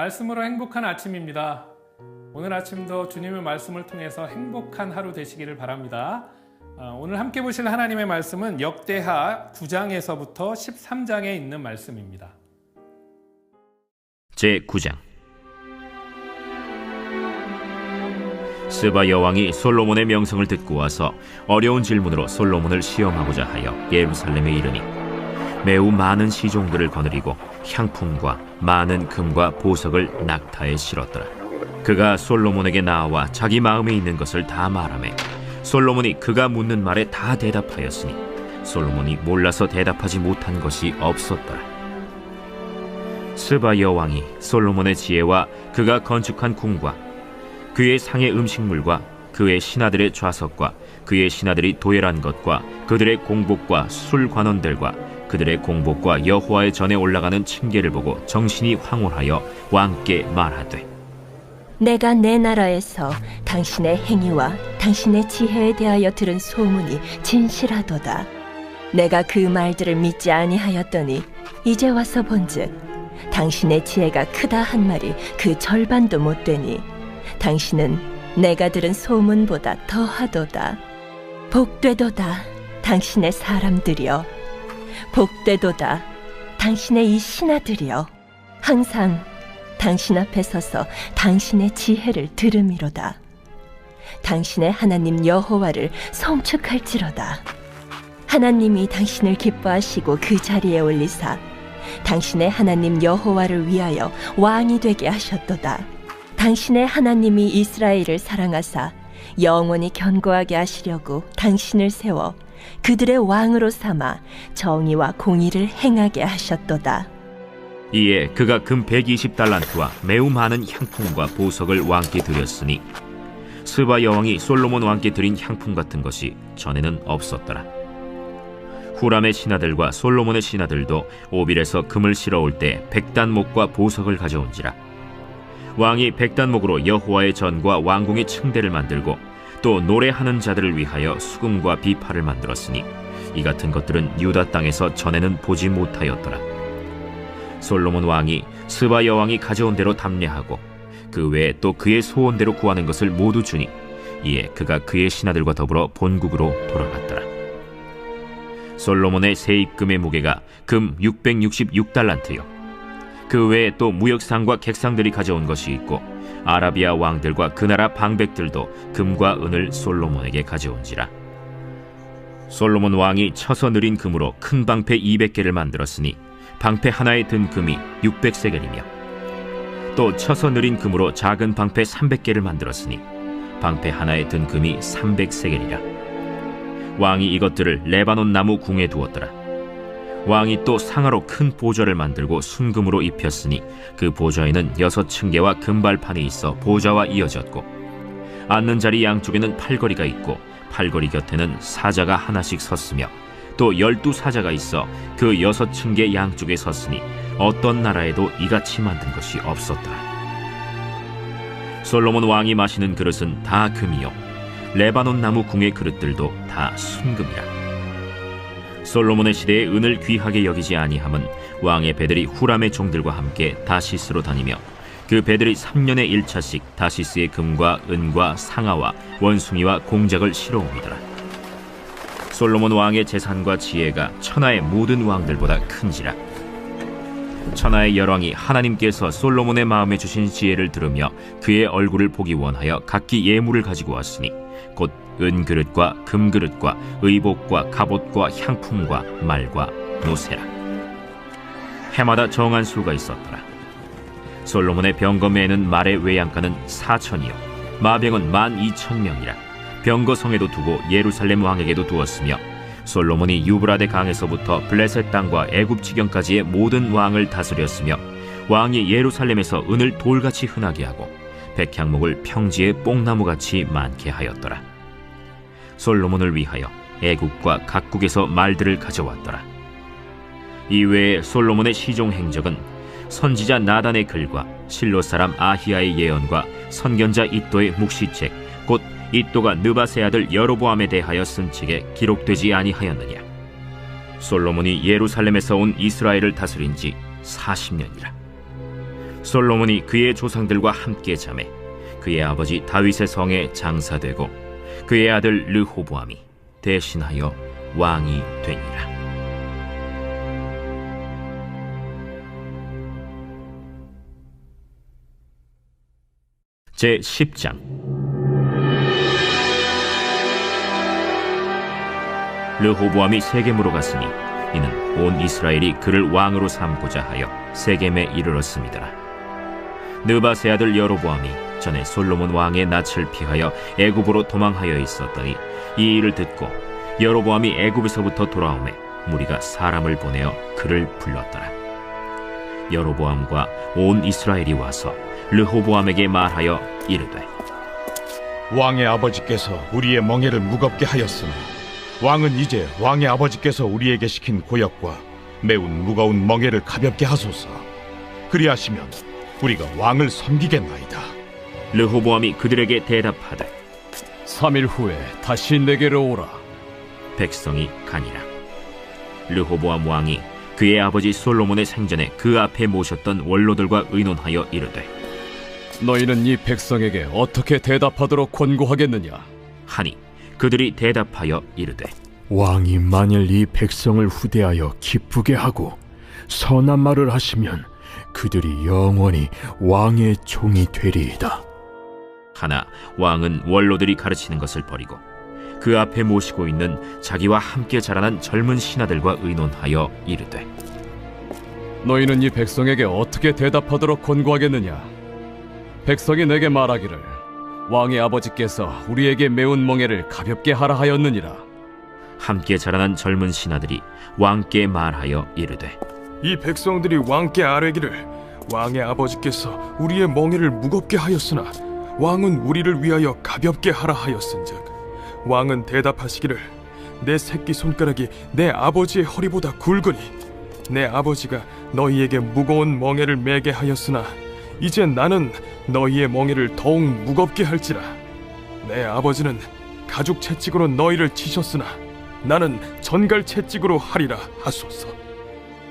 말씀으로 행복한 아침입니다. 오늘 아침도 주님의 말씀을 통해서 행복한 하루 되시기를 바랍니다. 어, 오늘 함께 보실 하나님의 말씀은 역대하 9장에서부터 13장에 있는 말씀입니다. 제 9장 스바 여왕이 솔로몬의 명성을 듣고 와서 어려운 질문으로 솔로몬을 시험하고자 하여 예루살렘에 이르니 매우 많은 시종들을 거느리고 향품과 많은 금과 보석을 낙타에 실었더라. 그가 솔로몬에게 나와 자기 마음에 있는 것을 다 말하매 솔로몬이 그가 묻는 말에 다 대답하였으니 솔로몬이 몰라서 대답하지 못한 것이 없었더라. 스바 여왕이 솔로몬의 지혜와 그가 건축한 궁과 그의 상의 음식물과 그의 신하들의 좌석과 그의 신하들이 도열한 것과 그들의 공복과 술 관원들과 그들의 공복과 여호와의 전에 올라가는 층계를 보고 정신이 황홀하여 왕께 말하되 내가 내 나라에서 당신의 행위와 당신의 지혜에 대하여 들은 소문이 진실하도다. 내가 그 말들을 믿지 아니하였더니 이제 와서 본즉 당신의 지혜가 크다 한 말이 그 절반도 못 되니 당신은 내가 들은 소문보다 더하도다. 복되도다. 당신의 사람들이여. 복되도다. 당신의 이 신하들이여. 항상 당신 앞에 서서 당신의 지혜를 들음이로다. 당신의 하나님 여호와를 성축할지로다. 하나님이 당신을 기뻐하시고 그 자리에 올리사 당신의 하나님 여호와를 위하여 왕이 되게 하셨도다. 당신의 하나님이 이스라엘을 사랑하사 영원히 견고하게 하시려고 당신을 세워 그들의 왕으로 삼아 정의와 공의를 행하게 하셨도다. 이에 그가 금 120달란트와 매우 많은 향품과 보석을 왕께 드렸으니 스바 여왕이 솔로몬 왕께 드린 향품 같은 것이 전에는 없었더라. 후람의 신하들과 솔로몬의 신하들도 오빌에서 금을 실어올 때 백단목과 보석을 가져온지라. 왕이 백단목으로 여호와의 전과 왕궁의 층대를 만들고 또 노래하는 자들을 위하여 수금과 비파를 만들었으니 이 같은 것들은 유다 땅에서 전에는 보지 못하였더라. 솔로몬 왕이 스바 여왕이 가져온 대로 담례하고 그 외에 또 그의 소원대로 구하는 것을 모두 주니 이에 그가 그의 신하들과 더불어 본국으로 돌아갔더라. 솔로몬의 세입금의 무게가 금 666달란트요. 그 외에 또 무역상과 객상들이 가져온 것이 있고 아라비아 왕들과 그 나라 방백들도 금과 은을 솔로몬에게 가져온지라. 솔로몬 왕이 쳐서 느린 금으로 큰 방패 200개를 만들었으니 방패 하나에 든 금이 600세겔이며 또 쳐서 느린 금으로 작은 방패 300개를 만들었으니 방패 하나에 든 금이 300세겔이라. 왕이 이것들을 레바논 나무 궁에 두었더라. 왕이 또 상하로 큰 보좌를 만들고 순금으로 입혔으니 그 보좌에는 여섯 층계와 금발판이 있어 보좌와 이어졌고 앉는 자리 양쪽에는 팔걸이가 있고 팔걸이 곁에는 사자가 하나씩 섰으며 또 열두 사자가 있어 그 여섯 층계 양쪽에 섰으니 어떤 나라에도 이같이 만든 것이 없었더라. 솔로몬 왕이 마시는 그릇은 다 금이요 레바논 나무 궁의 그릇들도 다 순금이라. 솔로몬의 시대에 은을 귀하게 여기지 아니함은 왕의 배들이 후람의 종들과 함께 다시스로 다니며 그 배들이 3년에 1차씩 다시스의 금과 은과 상아와 원숭이와 공작을 실어옵니더라. 솔로몬 왕의 재산과 지혜가 천하의 모든 왕들보다 큰지라. 천하의 열왕이 하나님께서 솔로몬의 마음에 주신 지혜를 들으며 그의 얼굴을 보기 원하여 각기 예물을 가지고 왔으니 곧 은그릇과 금그릇과 의복과 갑옷과 향품과 말과 노세라. 해마다 정한 수가 있었더라. 솔로몬의 병거매에는 말의 외양간은 사천이요. 마병은 만 이천 명이라. 병거성에도 두고 예루살렘 왕에게도 두었으며 솔로몬이 유브라데 강에서부터 블레셋 땅과 애굽 지경까지의 모든 왕을 다스렸으며 왕이 예루살렘에서 은을 돌같이 흔하게 하고 백향목을 평지에 뽕나무같이 많게 하였더라. 솔로몬을 위하여 애국과 각국에서 말들을 가져왔더라. 이외에 솔로몬의 시종 행적은 선지자 나단의 글과 실로 사람 아히야의 예언과 선견자 이또의 묵시책 곧 이또가 느바세 아들 여로보암에 대하여 쓴 책에 기록되지 아니하였느냐. 솔로몬이 예루살렘에서 온 이스라엘을 다스린 지 40년이라. 솔로몬이 그의 조상들과 함께 잠에 그의 아버지 다윗의 성에 장사되고 그의 아들 르호보암이 대신하여 왕이 되니라. 제 10장 르호보암이 세겜으로 갔으니 이는 온 이스라엘이 그를 왕으로 삼고자 하여 세겜에 이르렀습니다. 느바세 아들 여로보암이 전에 솔로몬 왕의 낯을 피하여 애굽으로 도망하여 있었더니 이 일을 듣고 여로보암이 애굽에서부터 돌아오매 무리가 사람을 보내어 그를 불렀더라. 여로보암과 온 이스라엘이 와서 르호보암에게 말하여 이르되 왕의 아버지께서 우리의 멍에를 무겁게 하였으나 왕은 이제 왕의 아버지께서 우리에게 시킨 고역과 매운 무거운 멍에를 가볍게 하소서. 그리하시면 우리가 왕을 섬기겠나이다. 르호보암이 그들에게 대답하되 3일 후에 다시 내게로 오라. 백성이 가니라. 르호보암 왕이 그의 아버지 솔로몬의 생전에 그 앞에 모셨던 원로들과 의논하여 이르되 너희는 이 백성에게 어떻게 대답하도록 권고하겠느냐? 하니 그들이 대답하여 이르되 왕이 만일 이 백성을 후대하여 기쁘게 하고 선한 말을 하시면 그들이 영원히 왕의 종이 되리이다. 하나 왕은 원로들이 가르치는 것을 버리고 그 앞에 모시고 있는 자기와 함께 자라난 젊은 신하들과 의논하여 이르되 너희는 이 백성에게 어떻게 대답하도록 권고하겠느냐? 백성이 내게 말하기를 왕의 아버지께서 우리에게 매운 멍에를 가볍게 하라 하였느니라. 함께 자라난 젊은 신하들이 왕께 말하여 이르되 이 백성들이 왕께 아뢰기를 왕의 아버지께서 우리의 멍에를 무겁게 하였으나 왕은 우리를 위하여 가볍게 하라 하였은즉 왕은 대답하시기를 내 새끼 손가락이 내 아버지의 허리보다 굵으니 내 아버지가 너희에게 무거운 멍에를 매게 하였으나 이제 나는 너희의 멍에를 더욱 무겁게 할지라. 내 아버지는 가죽 채찍으로 너희를 치셨으나 나는 전갈 채찍으로 하리라 하소서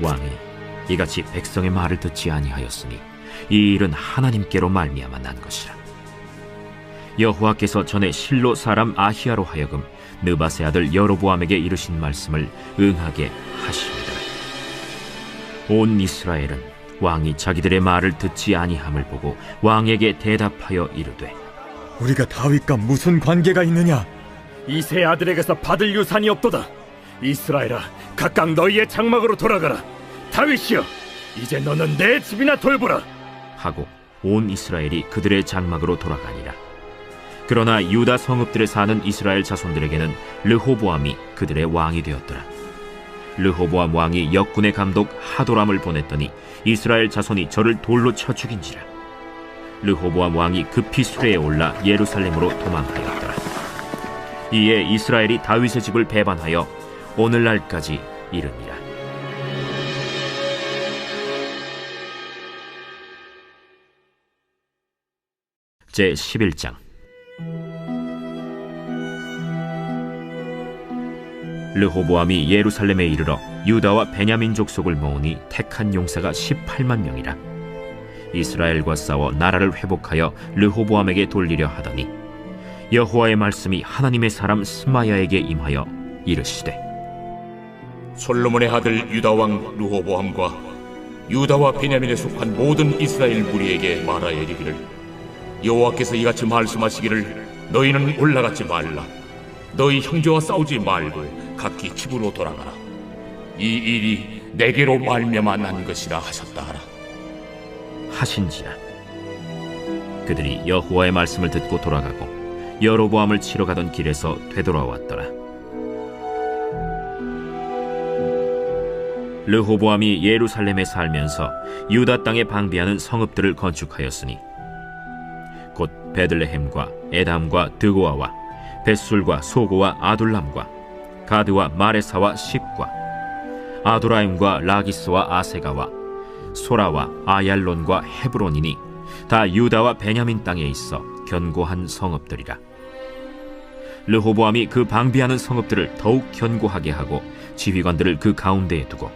왕이 이같이 백성의 말을 듣지 아니하였으니 이 일은 하나님께로 말미암아 난 것이라 여호와께서 전에 실로 사람 아히야로 하여금 느바세 아들 여로보암에게 이르신 말씀을 응하게 하십니다 온 이스라엘은 왕이 자기들의 말을 듣지 아니함을 보고 왕에게 대답하여 이르되 우리가 다윗과 무슨 관계가 있느냐? 이세 아들에게서 받을 유산이 없도다. 이스라엘아, 각각 너희의 장막으로 돌아가라. 다윗이여, 이제 너는 내 집이나 돌보라. 하고 온 이스라엘이 그들의 장막으로 돌아가니라. 그러나 유다 성읍들에 사는 이스라엘 자손들에게는 르호보암이 그들의 왕이 되었더라. 르호보암 왕이 역군의 감독 하도람을 보냈더니 이스라엘 자손이 저를 돌로 쳐 죽인지라. 르호보암 왕이 급히 수레에 올라 예루살렘으로 도망하였더라. 이에 이스라엘이 다윗의 집을 배반하여 오늘날까지 이르니라. 제 11장 르호보암이 예루살렘에 이르러 유다와 베냐민 족속을 모으니 택한 용사가 18만 명이라 이스라엘과 싸워 나라를 회복하여 르호보암에게 돌리려 하더니 여호와의 말씀이 하나님의 사람 스마야에게 임하여 이르시되 솔로몬의 아들 유다 왕 르호보암과 유다와 베냐민에 속한 모든 이스라엘 무리에게 말하여 이르기를 여호와께서 이같이 말씀하시기를 너희는 올라가지 말라. 너희 형제와 싸우지 말고 각기 집으로 돌아가라. 이 일이 내게로 말미암아 난 것이라 하셨다 하라. 하신지라. 그들이 여호와의 말씀을 듣고 돌아가고 여로보암을 치러 가던 길에서 되돌아왔더라 르호보암이 예루살렘에 살면서 유다 땅에 방비하는 성읍들을 건축하였으니 곧 베들레헴과 에담과 드고아와 벳술과 소고와 아둘람과 가드와 마레사와 십과 아도라임과 라기스와 아세가와 소라와 아얄론과 헤브론이니 다 유다와 베냐민 땅에 있어 견고한 성읍들이라. 르호보암이 그 방비하는 성읍들을 더욱 견고하게 하고 지휘관들을 그 가운데에 두고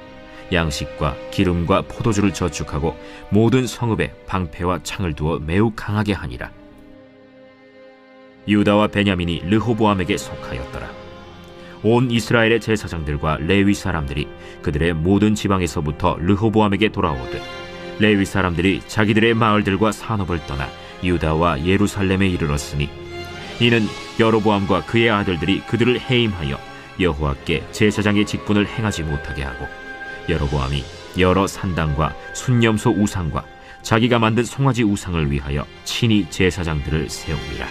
양식과 기름과 포도주를 저축하고 모든 성읍에 방패와 창을 두어 매우 강하게 하니라. 유다와 베냐민이 르호보암에게 속하였더라. 온 이스라엘의 제사장들과 레위 사람들이 그들의 모든 지방에서부터 르호보암에게 돌아오되 레위 사람들이 자기들의 마을들과 산업을 떠나 유다와 예루살렘에 이르렀으니 이는 여로보암과 그의 아들들이 그들을 해임하여 여호와께 제사장의 직분을 행하지 못하게 하고 여로보암이 여러 산당과 순념소 우상과 자기가 만든 송아지 우상을 위하여 친히 제사장들을 세웁니다.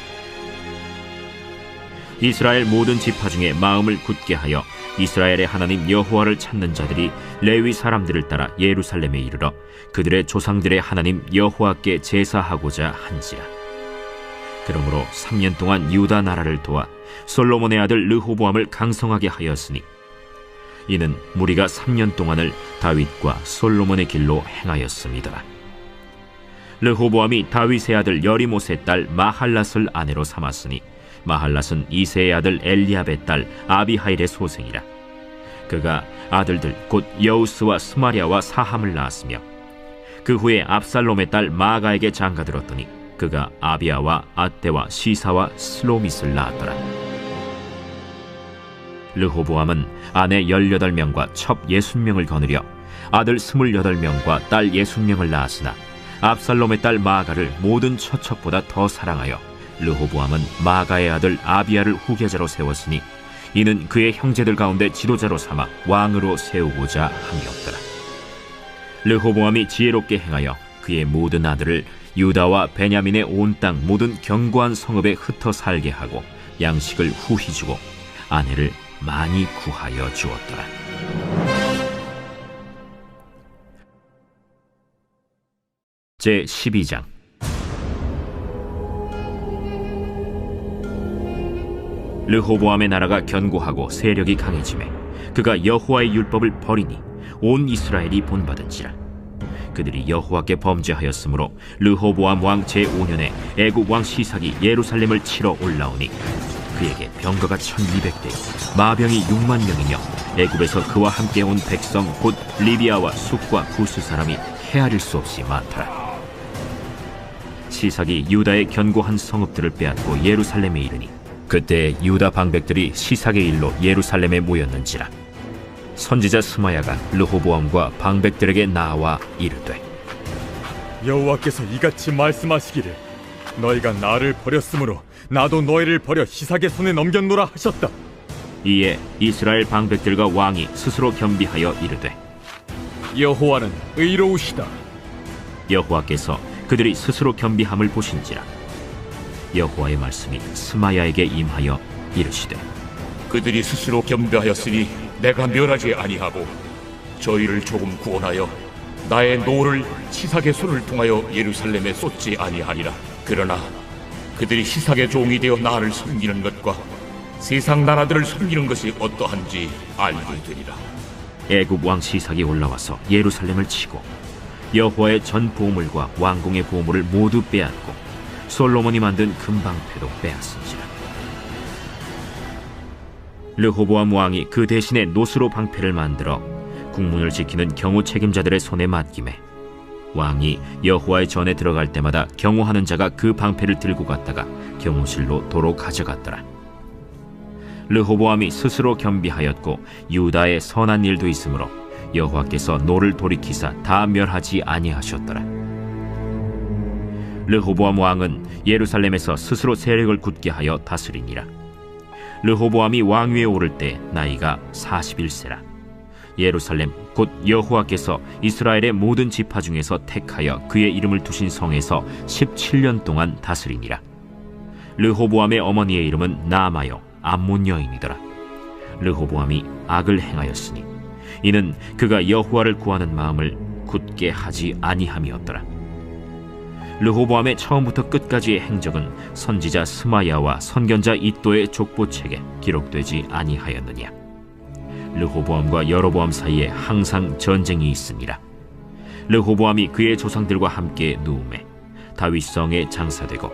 이스라엘 모든 지파 중에 마음을 굳게 하여 이스라엘의 하나님 여호와를 찾는 자들이 레위 사람들을 따라 예루살렘에 이르러 그들의 조상들의 하나님 여호와께 제사하고자 한지라. 그러므로 3년 동안 유다 나라를 도와 솔로몬의 아들 르호보암을 강성하게 하였으니 이는 무리가 3년 동안을 다윗과 솔로몬의 길로 행하였습니다. 르호보암이 다윗의 아들 여리못의 딸 마할랏을 아내로 삼았으니 마할랏은 이세의 아들 엘리압의 딸 아비하일의 소생이라. 그가 아들들 곧 여우스와 스마리아와 사함을 낳았으며 그 후에 압살롬의 딸 마가에게 장가들었더니 그가 아비아와 아떼와 시사와 슬로밋을 낳았더라. 르호보암은 아내 18명과 첩 60명을 거느려 아들 28명과 딸 60명을 낳았으나 압살롬의 딸 마가를 모든 처첩보다 더 사랑하여 르호보암은 마가의 아들 아비아를 후계자로 세웠으니 이는 그의 형제들 가운데 지도자로 삼아 왕으로 세우고자 함이었더라. 르호보암이 지혜롭게 행하여 그의 모든 아들을 유다와 베냐민의 온 땅 모든 견고한 성읍에 흩어 살게 하고 양식을 후히 주고 아내를 많이 구하여 주었더라. 제 12장 르호보암의 나라가 견고하고 세력이 강해지매 그가 여호와의 율법을 버리니 온 이스라엘이 본받은지라 그들이 여호와께 범죄하였으므로 르호보암 왕 제5년에 애굽 왕 시삭이 예루살렘을 치러 올라오니 그에게 병거가 1200대 마병이 6만 명이며 애굽에서 그와 함께 온 백성 곧 리비아와 숙과 구스 사람이 헤아릴 수 없이 많더라. 시삭이 유다의 견고한 성읍들을 빼앗고 예루살렘에 이르니 그때 유다 방백들이 시삭의 일로 예루살렘에 모였는지라. 선지자 스마야가 르호보암과 방백들에게 나와 이르되 여호와께서 이같이 말씀하시기를 너희가 나를 버렸으므로 나도 너희를 버려 시삭의 손에 넘겼노라 하셨다. 이에 이스라엘 방백들과 왕이 스스로 겸비하여 이르되 여호와는 의로우시다. 여호와께서 그들이 스스로 겸비함을 보신지라 여호와의 말씀이 스마야에게 임하여 이르시되 그들이 스스로 겸비하였으니 내가 멸하지 아니하고 저희를 조금 구원하여 나의 노를 시삭의 손을 통하여 예루살렘에 쏟지 아니하리라. 그러나 그들이 시삭의 종이 되어 나를 섬기는 것과 세상 나라들을 섬기는 것이 어떠한지 알게 되리라. 애굽 왕 시삭이 올라와서 예루살렘을 치고 여호와의 전 보물과 왕궁의 보물을 모두 빼앗고 솔로몬이 만든 금방패도 빼앗은지라 르호보암 왕이 그 대신에 노스로 방패를 만들어 국문을 지키는 경호 책임자들의 손에 맡김에 왕이 여호와의 전에 들어갈 때마다 경호하는 자가 그 방패를 들고 갔다가 경호실로 도로 가져갔더라. 르호보암이 스스로 겸비하였고 유다의 선한 일도 있으므로 여호와께서 노를 돌이키사 다 멸하지 아니하셨더라. 르호보암 왕은 예루살렘에서 스스로 세력을 굳게 하여 다스리니라. 르호보암이 왕위에 오를 때 나이가 41세라. 예루살렘 곧 여호와께서 이스라엘의 모든 지파 중에서 택하여 그의 이름을 두신 성에서 17년 동안 다스리니라. 르호보암의 어머니의 이름은 나마요 암몬 여인이더라. 르호보암이 악을 행하였으니 이는 그가 여호와를 구하는 마음을 굳게 하지 아니함이었더라. 르호보암의 처음부터 끝까지의 행적은 선지자 스마야와 선견자 이도의 족보책에 기록되지 아니하였느냐. 르호보암과 여로보암 사이에 항상 전쟁이 있습니다. 르호보암이 그의 조상들과 함께 누움에 다윗성에 장사되고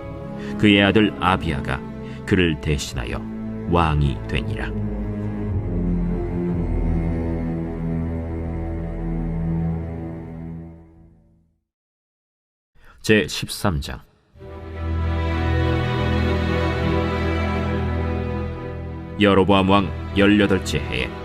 그의 아들 아비아가 그를 대신하여 왕이 되니라. 제 13장 여로보암 왕 18째 해에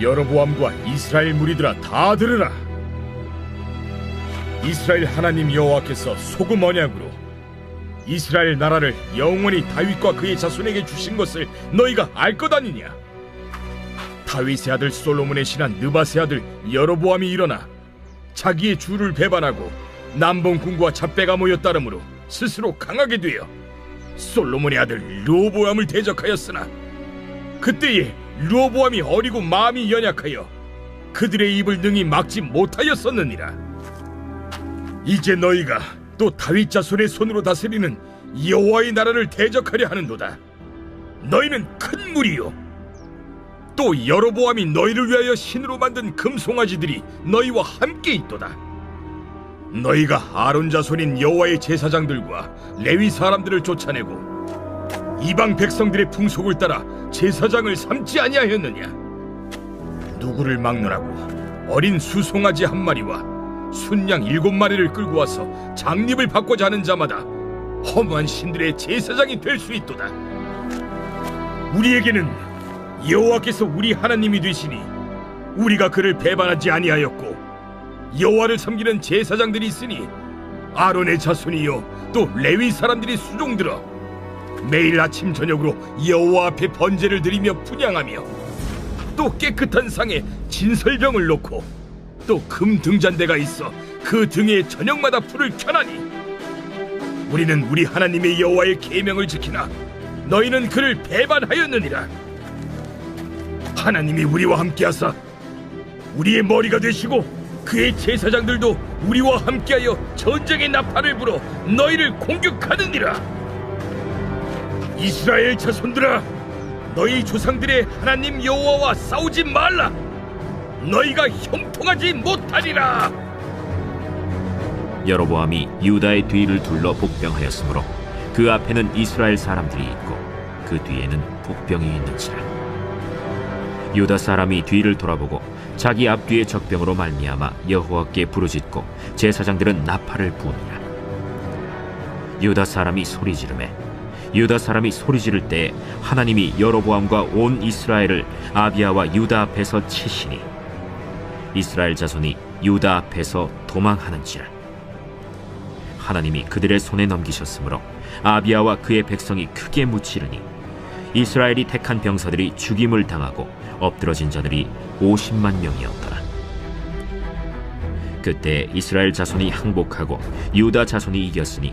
여로보암과 이스라엘 무리들아 다 들으라. 이스라엘 하나님 여호와께서 소금 언약으로 이스라엘 나라를 영원히 다윗과 그의 자손에게 주신 것을 너희가 알 것 아니냐? 다윗의 아들 솔로몬의 신한 느바의 아들 여로보암이 일어나 자기의 주를 배반하고 남봉군과 잡배가 모여 따름으로 스스로 강하게 되어 솔로몬의 아들 르호보암을 대적하였으나 그때에 르호보암이 어리고 마음이 연약하여 그들의 입을 능히 막지 못하였었느니라. 이제 너희가 또 다윗 자손의 손으로 다스리는 여호와의 나라를 대적하려 하는도다. 너희는 큰 무리요. 또 여로보암이 너희를 위하여 신으로 만든 금송아지들이 너희와 함께 있도다. 너희가 아론 자손인 여호와의 제사장들과 레위 사람들을 쫓아내고 이방 백성들의 풍속을 따라 제사장을 삼지 아니하였느냐? 누구를 막론하고 어린 수송아지 한 마리와 순양 일곱 마리를 끌고 와서 장립을 받고자 하는 자마다 허무한 신들의 제사장이 될 수 있도다. 우리에게는 여호와께서 우리 하나님이 되시니 우리가 그를 배반하지 아니하였고 여호와를 섬기는 제사장들이 있으니 아론의 자손이요 또 레위 사람들이 수종들어 매일 아침 저녁으로 여호와 앞에 번제를 드리며 분양하며 또 깨끗한 상에 진설병을 놓고 또 금 등잔대가 있어 그 등에 저녁마다 불을 켜나니 우리는 우리 하나님의 여호와의 계명을 지키나 너희는 그를 배반하였느니라. 하나님이 우리와 함께하사 우리의 머리가 되시고 그의 제사장들도 우리와 함께하여 전쟁의 나팔을 불어 너희를 공격하느니라 이스라엘 자손들아 너희 조상들의 하나님 여호와와 싸우지 말라. 너희가 형통하지 못하리라. 여로보암이 유다의 뒤를 둘러 복병하였으므로 그 앞에는 이스라엘 사람들이 있고 그 뒤에는 복병이 있는지라. 유다 사람이 뒤를 돌아보고 자기 앞뒤의 적병으로 말미암아 여호와께 부르짖고 제사장들은 나팔을 부으니라. 유다 사람이 소리 지르매 유다 사람이 소리 지를 때에 하나님이 여로보암과 온 이스라엘을 아비아와 유다 앞에서 치시니 이스라엘 자손이 유다 앞에서 도망하는지라 하나님이 그들의 손에 넘기셨으므로 아비아와 그의 백성이 크게 무치르니 이스라엘이 택한 병사들이 죽임을 당하고 엎드러진 자들이 50만 명이었더라. 그때 이스라엘 자손이 항복하고 유다 자손이 이겼으니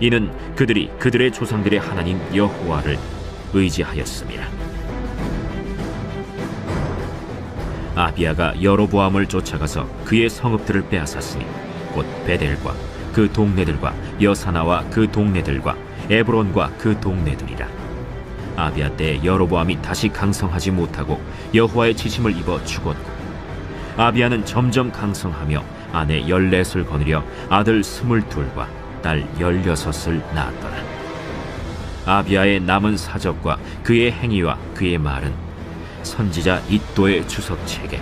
이는 그들이 그들의 조상들의 하나님 여호와를 의지하였습니다. 아비아가 여로보암을 쫓아가서 그의 성읍들을 빼앗았으니 곧 베델과 그 동네들과 여사나와 그 동네들과 에브론과 그 동네들이라. 아비아 때 여로보암이 다시 강성하지 못하고 여호와의 지심을 입어 죽었고 아비아는 점점 강성하며 아내 열넷을 거느려 아들 스물둘과 딸 열여섯을 낳았더라. 아비아의 남은 사적과 그의 행위와 그의 말은 선지자 이도의 주석책에.